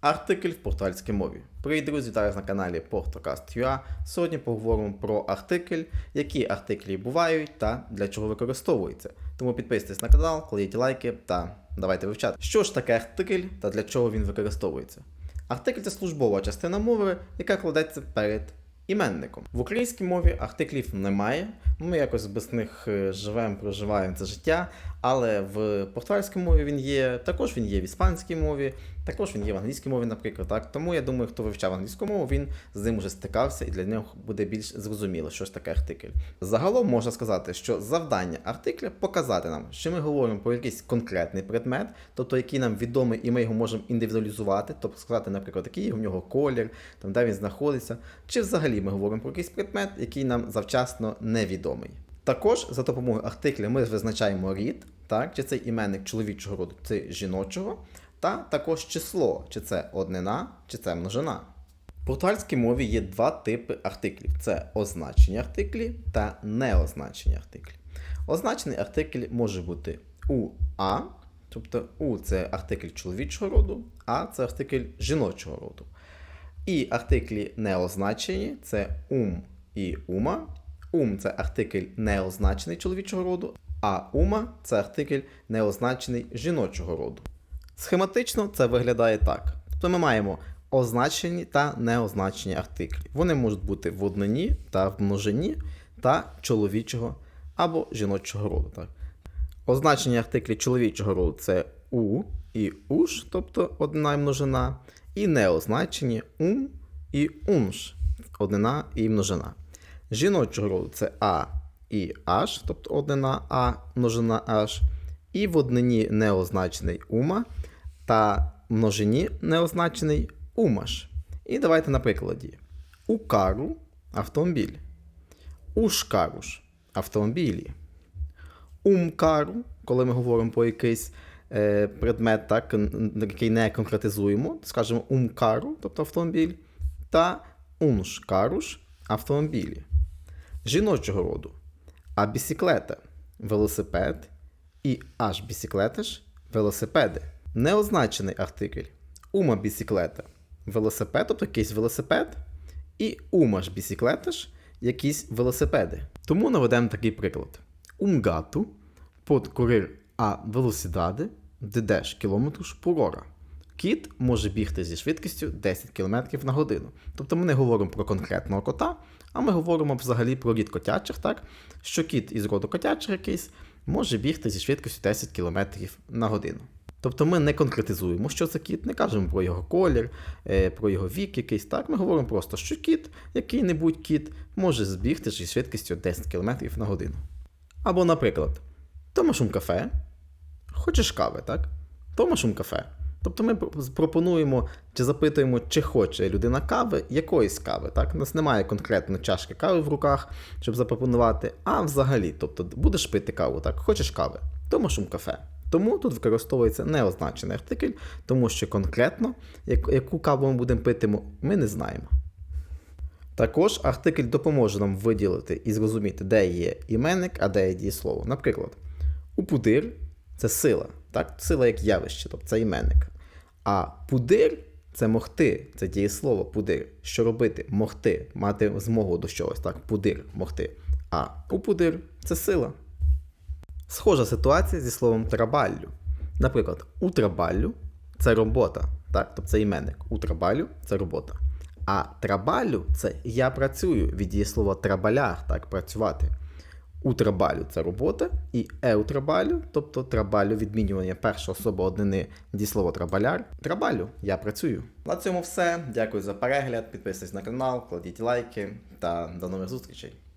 Артикль в португальській мові. Привіт, друзі, зараз на каналі Portocast.ua. Сьогодні поговоримо про артикль, які артиклі бувають та для чого використовуються. Тому підписуйтесь на канал, кладіть лайки та давайте вивчати. Що ж таке артикль та для чого він використовується? Артикль це службова частина мови, яка кладеться перед іменником. В українській мові артиклів немає. Ми якось без них е, живемо, проживаємо це життя. Але в португальській мові він є, також він є в іспанській мові, також він є в англійській мові, наприклад. Так? Тому я думаю, хто вивчав англійську мову, він з ним вже стикався, і для нього буде більш зрозуміло, що ж таке артикль. Загалом можна сказати, що завдання артикля показати нам, що ми говоримо про якийсь конкретний предмет, тобто який нам відомий, і ми його можемо індивідуалізувати, тобто сказати, наприклад, який в нього колір, там, де він знаходиться, чи взагалі ми говоримо про якийсь предмет, який нам завчасно невідомий. Також за допомогою артикля ми визначаємо рід, так, чи це іменник чоловічого роду, чи жіночого, та також число, чи це однина, чи це множина. В португальській мові є два типи артиклів: це означені артиклі та неозначені артиклі. Означений артикль може бути УА, тобто У це артикль чоловічого роду, А це артикль жіночого роду. І артиклі неозначені це ум і ума. Ум це артикль неозначений чоловічого роду, а ума це артикль неозначений жіночого роду. Схематично це виглядає так. Тобто ми маємо означені та неозначені артиклі. Вони можуть бути в однині та в множині та чоловічого або жіночого роду. Так? Означені артиклі чоловічого роду це у і уш, тобто однина і множина, і неозначені ум і умш, однина і множина. Жіночого роду це а і аш, тобто однина а множина аш, і в однині неозначений ума та множині неозначений умаш. І давайте на прикладі. Укару автомобіль. Ушкаруш автомобілі. Умкару, коли ми говоримо про якийсь предмет, так, який не конкретизуємо, скажемо умкару, тобто автомобіль, та уншкаруш автомобілі. Жіночого роду. А бісіклета велосипед і аж бісіклетиш велосипеди. Неозначений артикль. Ума бісіклета велосипед, тобто якийсь велосипед, і умаш бісіклетиш якісь велосипеди. Тому наведемо такий приклад. Um gato de 10 km por hora. Кіт може бігти зі швидкістю 10 км на годину. Тобто ми не говоримо про конкретного кота, а ми говоримо взагалі про рід котячих, так? що кіт із роду котячих якийсь може бігти зі швидкістю 10 км на годину. Тобто ми не конкретизуємо, що це кіт, не кажемо про його колір, е, про його вік якийсь. Так, ми говоримо просто, що кіт, який-небудь кіт, може збігти зі швидкістю 10 км на годину. Або, наприклад, Томаш ум кафе, хочеш кави, так? Томаш ум кафе. Тобто ми пропонуємо чи запитуємо, чи хоче людина кави, якоїсь кави. Так? У нас немає конкретно чашки кави в руках, щоб запропонувати, а взагалі, тобто будеш пити каву, так? Хочеш кави, Томаш ум кафе. Тому тут використовується неозначений артикль, тому що конкретно яку каву ми будемо пити, ми не знаємо. Також артикль допоможе нам виділити і зрозуміти, де є іменник, а де є дієслово. Наприклад, упудир це сила, так? сила як явище, тобто це іменник. А пудир це могти, це дієслово пудир. Що робити? Могти, мати змогу до чогось, так? Пудир, могти. А упудир це сила. Схожа ситуація зі словом трабаллю. Наприклад, у це робота, так? тобто це іменник. У це робота. А трабалю це я працюю від дієслова трабаляр, так, працювати. У трабалю це робота, і еутрабалю, тобто трабалю відмінювання перша особа однини дієслова трабаляр. Трабалю, я працюю. На цьому все. Дякую за перегляд. Підписуйтесь на канал, кладіть лайки та до нових зустрічей.